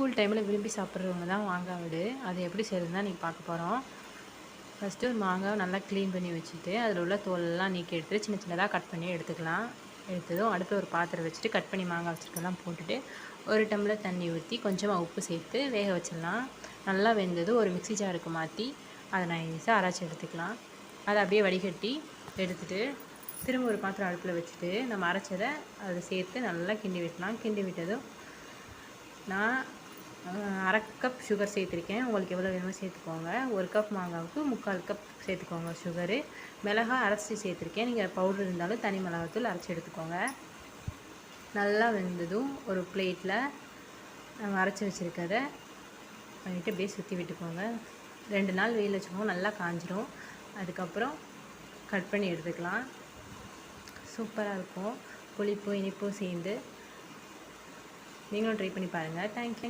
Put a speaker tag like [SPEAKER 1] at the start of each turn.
[SPEAKER 1] School டைமில் விரும்பி சாப்பிட்றவங்க தான் மாங்காய் வடு. அது எப்படி செய்யறதுன்னு தான் நீங்கள் பார்க்க போகிறோம் ஃபஸ்ட்டு ஒரு மாங்காவை நல்லா க்ளீன் பண்ணி வச்சுட்டு அதில் உள்ள தோலெல்லாம் நீக்கி எடுத்துட்டு சின்ன சின்னதாக கட் பண்ணி எடுத்துக்கலாம். எடுத்ததும் அடுத்து ஒரு பாத்திரம் வச்சுட்டு கட் பண்ணி மாங்காய் வச்சுருக்கலாம் போட்டுட்டு ஒரு டம்ளர் தண்ணி ஊற்றி கொஞ்சமாக உப்பு சேர்த்து வேக வச்சிடலாம். நல்லா வெந்ததும் ஒரு மிக்ஸி ஜாருக்கு மாற்றி அதை நைஸாக அரைச்சி எடுத்துக்கலாம். அதை அப்படியே வடிகட்டி எடுத்துகிட்டு திரும்ப ஒரு பாத்திரம் அடுப்பில் வச்சுட்டு நம்ம அரைச்சதை அதை சேர்த்து நல்லா கிண்டி விட்டலாம் கிண்டி விட்டதும் நான் அரை கப் சுகர் சேர்த்துருக்கேன். உங்களுக்கு எவ்வளோ வேணுமோ சேர்த்துக்கோங்க. ஒரு கப் மாங்காவுக்கு முக்கால் கப் சேர்த்துக்கோங்க சுகரு மிளகா அரைச்சி சேர்த்துருக்கேன். நீங்கள் பவுடர் இருந்தாலும் தனி மிளகாத்தூள் அரைச்சி எடுத்துக்கோங்க. நல்லா வெந்ததும் ஒரு பிளேட்டில் நம்ம அரைச்சி வச்சுருக்கிறத பண்ணிவிட்டு அப்படியே சுற்றி விட்டுக்கோங்க. ரெண்டு நாள் வெயில் வச்சுக்கோங்க நல்லா காஞ்சிரும். அதுக்கப்புறம் கட் பண்ணி எடுத்துக்கலாம். சூப்பராக இருக்கும். புளிப்பும் இனிப்பும் சேர்ந்து நீங்களும் ட்ரை பண்ணி பாருங்கள் தேங்க்யூ